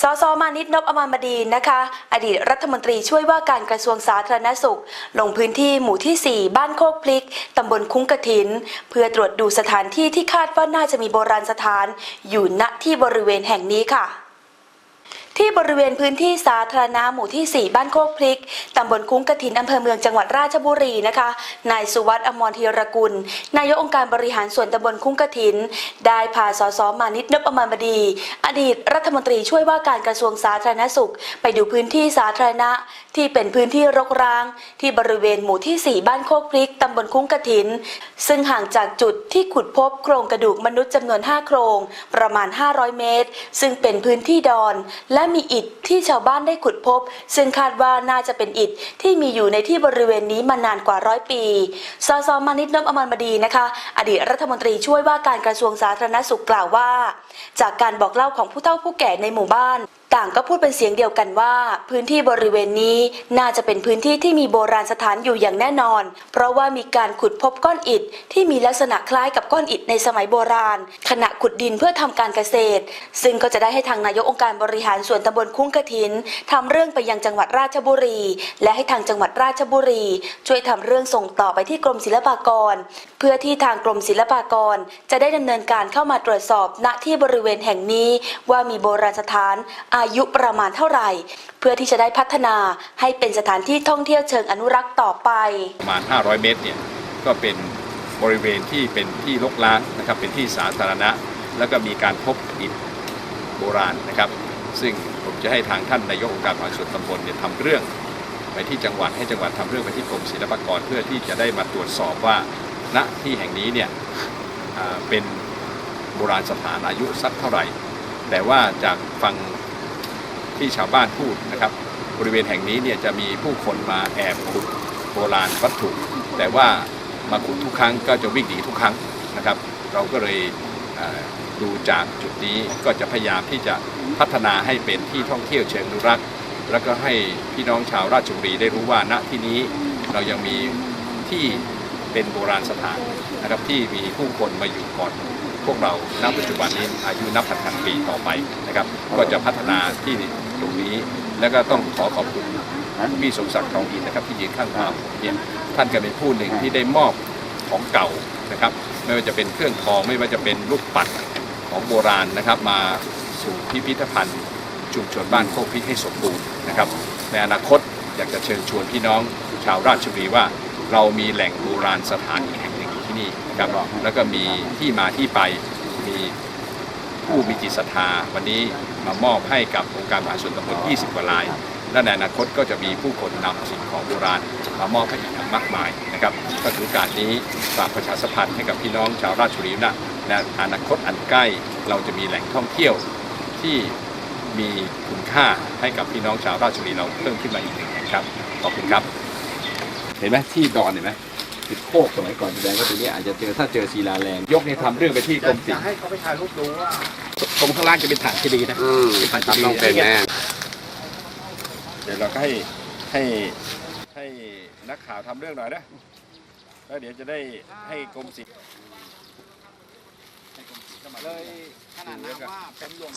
สสมานิตนพอมรบดีนะคะ อดีตรัฐมนตรีช่วยว่าการกระทรวงสาธารณสุข ลงพื้นที่หมู่ที่ 4 บ้านโคกพลิก ตำบลคุ้งกระถิน เพื่อตรวจดูสถานที่ที่คาดว่าน่าจะมีโบราณสถาน อยู่ณที่บริเวณแห่งนี้ค่ะ ที่บริเวณพื้นที่สาธารณะหมู่ที่ 4 บ้านโคกพลิก ตำบลคุ้งกระถินอำเภอเมืองจังหวัดราชบุรีนะคะ นายสุวัสดิ์อมรธีรกุล นายกองค์การบริหารส่วนตำบลคุ้งกระถิน ได้พาสสมานิตนพอมรบดี อดีตรัฐมนตรีช่วยว่าการกระทรวงสาธารณสุข ไปดูพื้นที่สาธารณะ ที่เป็นพื้นที่รกร้าง ที่บริเวณหมู่ที่ 4 บ้านโคกพลิก ตำบลคุ้งกระถิน ซึ่งห่างจากจุดที่ขุดพบโครงกระดูกมนุษย์จำนวน 5 โครง ประมาณ 500 เมตร ซึ่งเป็นพื้นที่ดอนและมีอิฐที่ชาวบ้านได้ขุดพบ ซึ่งคาดว่าน่าจะเป็นอิฐที่มีอยู่ในที่บริเวณนี้มานานกว่าร้อยปีสสมานิตนพอมรบดีนะคะ อดีตรัฐมนตรีช่วยว่าการกระทรวงสาธารณสุขกล่าวว่า จากการบอกเล่าของผู้เฒ่าผู้แก่ในหมู่บ้าน ต่างก็พูดเป็นเสียงเดียวกันว่า พื้นที่บริเวณนี้น่าจะเป็นพื้นที่ที่มีโบราณสถานอยู่อย่างแน่นอน เพราะว่ามีการขุดพบก้อนอิฐที่มีลักษณะคล้ายกับก้อนอิฐในสมัยโบราณ ขณะขุดดินเพื่อทำการเกษตร ซึ่งก็จะได้ให้ทางนายกองค์การบริหารส่วนตำบลคุ้งกระถินทำเรื่องไปยังจังหวัดราชบุรี และให้ทางจังหวัดราชบุรี ช่วยทำเรื่องส่งต่อไปที่กรมศิลปากร เพื่อที่ทางกรมศิลปากร จะได้ดำเนินการเข้ามาตรวจสอบณที่บริเวณแห่งนี้ว่ามีโบราณสถานอาายุประมาณเท่าไหร่ เพื่อที่จะได้พัฒนาให้เป็นสถานที่ท่องเที่ยวเชิงอนุรักษ์ต่อไป ประมาณ 500 เมตรเนี่ยก็เป็นบริเวณที่เป็นที่รกร้างนะครับเป็นที่สาธารณะ แล้วก็มีการพบอิฐโบราณนะครับ ซึ่งผมจะให้ทางท่านนายกองค์การบริหารส่วนตำบลเนี่ยทำเรื่องไปที่จังหวัดให้จังหวัดทำเรื่องไปที่กรมศิลปากรเพื่อที่จะได้มาตรวจสอบว่าณที่แห่งนี้เนี่ยเป็นโบราณสถานอายุสักเท่าไหร่ แต่ว่าจากฟัง ที่ชาวบ้านพูดนะครับ บริเวณแห่งนี้เนี่ยจะมีผู้คนมาแอบขุดโบราณวัตถุ แต่ว่ามาขุดทุกครั้งก็จะวิ่งหนีทุกครั้งนะครับ เราก็เลยดูจากจุดนี้ก็จะพยายามที่จะพัฒนาให้เป็นที่ท่องเที่ยวเชิงอนุรักษ์ แล้วก็ให้พี่น้องชาวราชบุรีได้รู้ว่าณที่นี้เรายังมีที่เป็นโบราณสถานนะครับที่มีผู้คนมาอยู่ก่อน พวกเราณปัจจุบันนี้อายุนับพันๆปีต่อไปนะครับ ก็จะพัฒนาที่ตรงนี้ แล้วก็ต้องขอขอบคุณพี่สมศักดิ์ทองอินนะครับที่ยืนข้างเราเนี่ยท่านก็เป็นผู้หนึ่งที่ได้มอบของเก่านะครับไม่ว่าจะเป็นเครื่องทองไม่ว่าจะเป็นลูกปัดของโบราณนะครับ มาสู่พิพิธภัณฑ์ชุมชนบ้านโคกพริกให้สมบูรณ์นะครับ ในอนาคตอยากจะเชิญชวนพี่น้องชาวราชบุรีว่า เรามีแหล่งโบราณสถานอีกแห่งหนึ่ง อยู่ที่นี่ครับแล้วก็มีที่มาที่ไปมีผู้มีจิตศรัทธาวันนี้มามอบให้กับองค์การมหาส่วนตำบล20 กว่าราย และในอนาคตก็จะมีผู้คนนำสิ่งของโบราณมามอบให้อีกมากมายนะครับก็ถือโอกาสนี้ฝากประชาสัมพันธ์ให้กับพี่น้องชาวราชบุรีนะในอนาคตอันใกล้เราจะมีแหล่งท่องเที่ยวที่มีคุณค่าให้กับพี่น้องชาวราชบุรีเราเพิ่มขึ้นมาอีกหนึ่งแห่งครับขอบคุณครับ เห็นไหมที่ดอนเห็นไหม ติดโคกสมัยก่อนแสดงว่าตรงนี้อาจจะเจอถ้าเจอศิลาแรง ยกเนี่ยทำเรื่องไปที่กรมศิลป์ให้เขาไปถ่ายรูปดูว่าตรงข้างล่างจะเป็นฐานเจดีย์นะอืมเป็นฐานเจดีย์ต้องเป็นแน่เดี๋ยวเราก็ให้ให้ให้นักข่าวทำเรื่องหน่อยนะแล้วเดี๋ยวจะได้ให้กรมศิลป์ให้กรมศิลป์เข้ามาเลยขนาดนั้นว่าเป็นหลวง